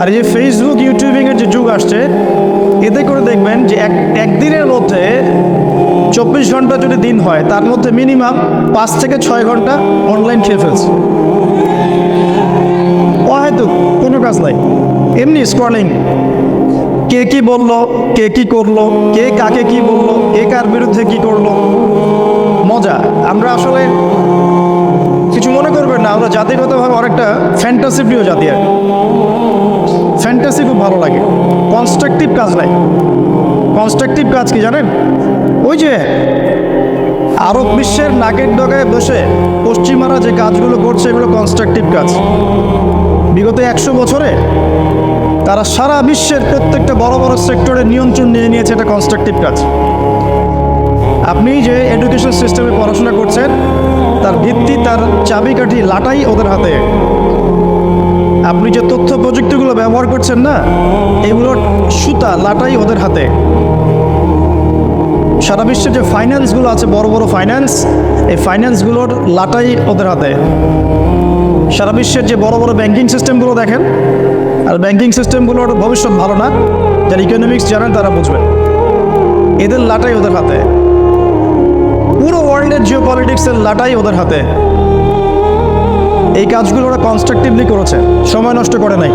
আর যে Facebook YouTubing এর যে যুগ আসছে, এতে করে দেখবেন যে এক, একদিনের মধ্যে চব্বিশ ঘণ্টা যদি দিন হয়, তার মধ্যে মিনিমাম পাঁচ থেকে ছয় ঘণ্টা অনলাইন খেয়ে ফেলছে। ও হয়তো কোনো কাজ নাই। এমনি স্ক্রলিং কে কি বলল, কে কি করল, কে কাকে কি বলল, কে কার বিরুদ্ধে কি করল, মজা। আমরা আসলে কিছু মনে করবেন না, আমরা জাতিগতভাবে অনেকটা ফ্যান্টাসি প্রিয় জাতি আর ফ্যান্টাসি খুব ভালো লাগে। কনস্ট্রাকটিভ কাজ নাই। কনস্ট্রাকটিভ কাজ কি জানেন? ওই যে আরব বিশ্বের নাকের ডগায় বসে পশ্চিমারা যে কাজগুলো করছে, এগুলো কনস্ট্রাকটিভ কাজ। বিগত একশো বছরে তারা সারা বিশ্বের প্রত্যেকটা বড় বড় সেক্টরে নিয়ন্ত্রণ নিয়ে নিয়েছে এটা কনস্ট্রাকটিভ কাজ। আপনি যে এডুকেশন সিস্টেমে পড়াশোনা করছেন, তার ভিত্তি, তার চাবিকাঠি, লাটাই ওদের হাতে। আপনি যে তথ্য প্রযুক্তিগুলো ব্যবহার করছেন না এগুলোর সুতা, লাটাই ওদের হাতে। সারা বিশ্বের যে ফাইন্যান্সগুলো আছে, বড় বড় ফাইন্যান্স এই ফাইন্যান্সগুলোর লাটাই ওদের হাতে। সারা বিশ্বের যে বড় বড় ব্যাংকিং সিস্টেমগুলো দেখেন, আর ব্যাংকিং সিস্টেমগুলোর ভবিষ্যৎ ভালো না, যারা ইকোনমিক্স জানেন তারা বুঝবেন। এদের লাটাই ওদের হাতে। পুরো ওয়ার্ল্ডের জিও পলিটিক্সের লাটাই ওদের হাতে। এই কাজগুলো ওরা কনস্ট্রাকটিভলি করেছে। সময় নষ্ট করে নাই।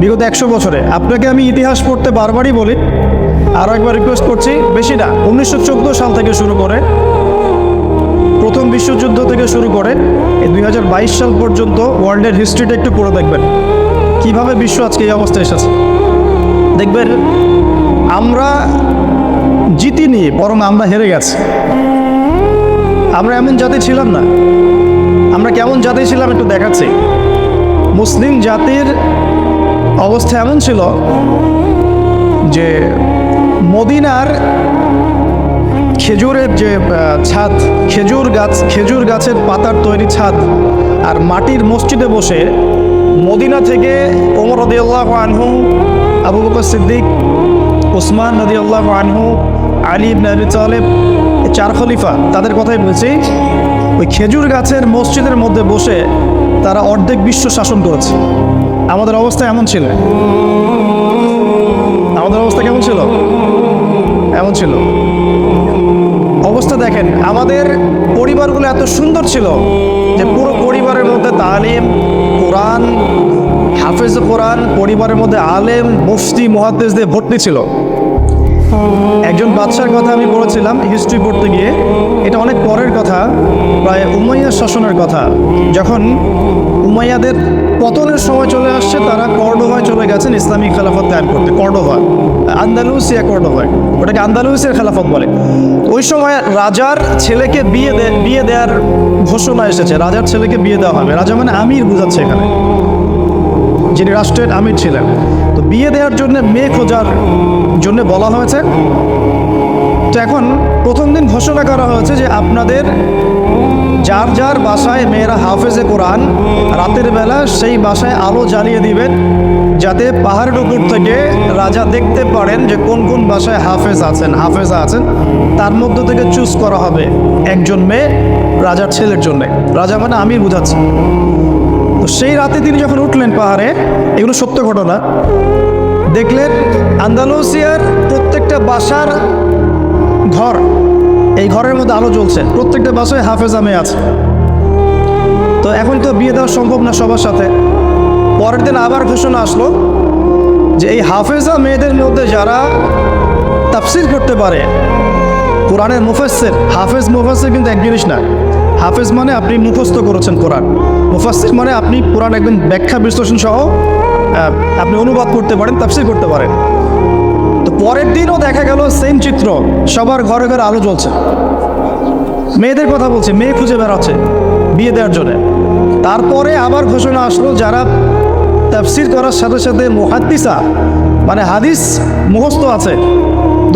বিগত একশো বছরে। আপনাকে আমি ইতিহাস পড়তে বারবারই বলি, আরও একবার রিকোয়েস্ট করছি, বেশি না, উনিশশো চোদ্দ সাল থেকে শুরু করে, প্রথম বিশ্বযুদ্ধ থেকে শুরু করে, এই দুই হাজার বাইশ সাল পর্যন্ত ওয়ার্ল্ডের হিস্ট্রিটা একটু পড়ে দেখবেন। কীভাবে বিশ্ব আজকে এই অবস্থায় এসেছে? দেখবেন, আমরা জিতিনি বরং আমরা হেরে গেছি। আমরা এমন জাতি ছিলাম না। আমরা কেমন জাতি ছিলাম একটু দেখাচ্ছি। মুসলিম জাতির অবস্থা এমন ছিল যে মদিনার খেজুরের যে ছাদ, খেজুর গাছ, খেজুর গাছের পাতার তৈরি ছাদ আর মাটির মসজিদে বসে মদিনা থেকে ওমর রদিয়াল্লাহ আনহু, আবু বকর সিদ্দিক ওসমান রদিয়াল্লাহ আনহু, আলী আবি তালেব চার খলিফা, তাদের কথাই বলছি। ওই খেজুর গাছের মসজিদের মধ্যে বসে তারা অর্ধেক বিশ্ব শাসন করেছে। আমাদের অবস্থা এমন ছিল। আমাদের অবস্থা কেমন ছিল? এমন ছিল। অবস্থা দেখেন, আমাদের পরিবারগুলো এত সুন্দর ছিল যে পুরো পরিবারের মধ্যে তালিম, কোরআন, হাফেজ কোরআন, পরিবারের মধ্যে আলেম, মুফতি মহাদ্দেশ দিয়ে ভর্তি ছিল। একজন বাদশার কথা আমি বলেছিলাম হিস্ট্রি পড়তে গিয়ে। এটা অনেক পরের কথা, প্রায় উমাইয়া শাসনের কথা। যখন উমাইয়াদের পতনের সময় চলে আসছে, তারা কর্ডোভায় চলে গেছেন ইসলামিক খেলাফত কায়েম করতে। কর্ডোভা আন্দালুসিয়া কর্ডোভায়। ওটাকে আন্দালুসিয়ার খেলাফত বলে। ওই সময় রাজার ছেলেকে বিয়ে বিয়ে দেওয়ার ঘোষণা এসেছে। রাজার ছেলেকে বিয়ে দেওয়া হবে। রাজা মানে আমির বুঝাচ্ছে এখানে। যিনি রাষ্ট্রের আমির ছিলেন। তো বিয়ে দেওয়ার জন্য মেয়ে খোঁজার জন্য বলা হয়েছে। তো এখন প্রথম দিন ঘোষণা করা হয়েছে যে আপনাদের যার যার বাসায় মেয়েরা হাফেজে কোরআন, রাতের বেলা সেই বাসায় আলো জ্বালিয়ে দিবেন, যাতে পাহাড়ের উপর থেকে রাজা দেখতে পারেন যে কোন কোন বাসায় হাফেজ আছেন, হাফেজা আছেন। তার মধ্য থেকে চুজ করা হবে একজন মেয়ে, রাজার ছেলের জন্য। রাজা মানে আমি বুঝাচ্ছি। তো সেই রাতে তিনি যখন উঠলেন পাহাড়ে, এগুলো সত্য ঘটনা। দেখলেন আন্দালুসিয়ার প্রত্যেকটা বাসার ঘর, এই ঘরের মধ্যে আলো জ্বলছে। প্রত্যেকটা বাসায় হাফেজা মেয়ে আছে। তো এখন তো বিয়ে দেওয়া সম্ভব না সবার সাথে। পরের দিন আবার ঘোষণা আসলো যে এই হাফেজা মেয়েদের মধ্যে যারা তাফসির করতে পারে, কোরআনের মুফাসসির, হাফেজ মুফাসসির কিন্তু এক জিনিস না। হাফেজ মানে আপনি মুখস্থ করেছেন কোরআন। মুফাসসির মানে আপনি কোরআন একদম ব্যাখ্যা বিশ্লেষণ সহ আপনি অনুবাদ করতে পারেন, তাফসির করতে পারেন। তো পরের দিনও দেখা গেল সেম চিত্র, সবার ঘরে ঘরে আলো জ্বলছে। মেয়েদের কথা বলছে, মেয়ে খুঁজে বেড়াচ্ছে বিয়ে দেওয়ার জন্য। তারপরে আবার ঘোষণা আসলো যারা তাফসির করার সাথে সাথে মুহাদ্দিসা মানে হাদিস মুখস্থ আছে,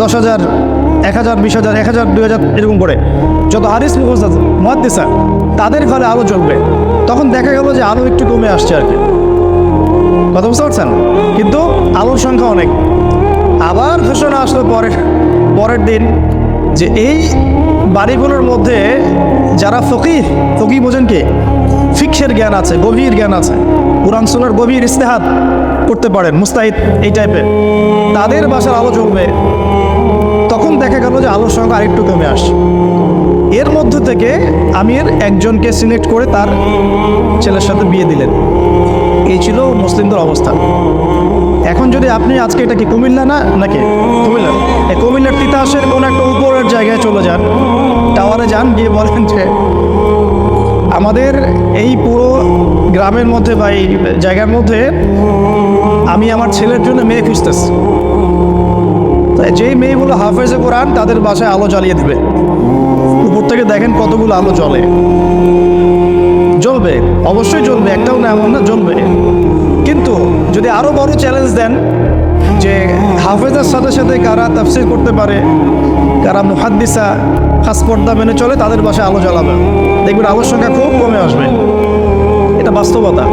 দশ হাজার, এক হাজার, বিশ হাজার, এক হাজার, দুই হাজার, এরকম করে। যত হাদিস মুখস্থ আছে, মুহাদ্দিসা, তাদের ঘরে আলো জ্বলবে। তখন দেখা গেল যে আলো একটু কমে আসছে আর কি। কথা বুঝতে পারছেন? কিন্তু আলোর সংখ্যা অনেক। আবার ঘোষণা আসলো পরের পরের দিন যে এই বাড়িগুলোর মধ্যে যারা ফকির ফকির বোঝেন কি? ফিক্সের জ্ঞান আছে, গভীর জ্ঞান আছে। কোরআন সুনার গভীর ইস্তেহাত করতে পারেন, মুস্তাহিদ এই টাইপের তাদের বাসার আলো জ্বলবে তখন দেখা গেল যে আলোর সংখ্যা আরেকটু কমে আসে এর মধ্য থেকে আমির একজনকে সিলেক্ট করে তার ছেলের সাথে বিয়ে দিলেন। আপনি আজকে এটা কি কুমিল্লা না নাকি? কুমিল্লা। কুমিল্লার তিতাসের কোনো একটা উপরের জায়গায় চলে যান, টাওয়ারে যান, গিয়ে বলেন যে আমাদের এই পুরো গ্রামের মধ্যে বা এই জায়গার মধ্যে আমি আমার ছেলের জন্য মেয়ে খুঁজতেছি। তো যেই মেয়েগুলো হাফেজে কোরআন, তাদের বাসায় আলো জ্বালিয়ে দিবে। উপর থেকে দেখেন কতগুলো আলো জ্বলে। জ্বলবে, অবশ্যই জ্বলবে, একটাও না এমন না, জ্বলবে। কিন্তু যদি আরও বড় চ্যালেঞ্জ দেন যে হাফেজার সাথে সাথে কারা তাফসির করতে পারে, কারা মুহাদ্দিসা খাস পর্দা মেনে চলে, তাদের বাসায় আলো জ্বালাবে। দেখবেন আলোর সংখ্যা খুব কমে আসবে। এটা বাস্তবতা।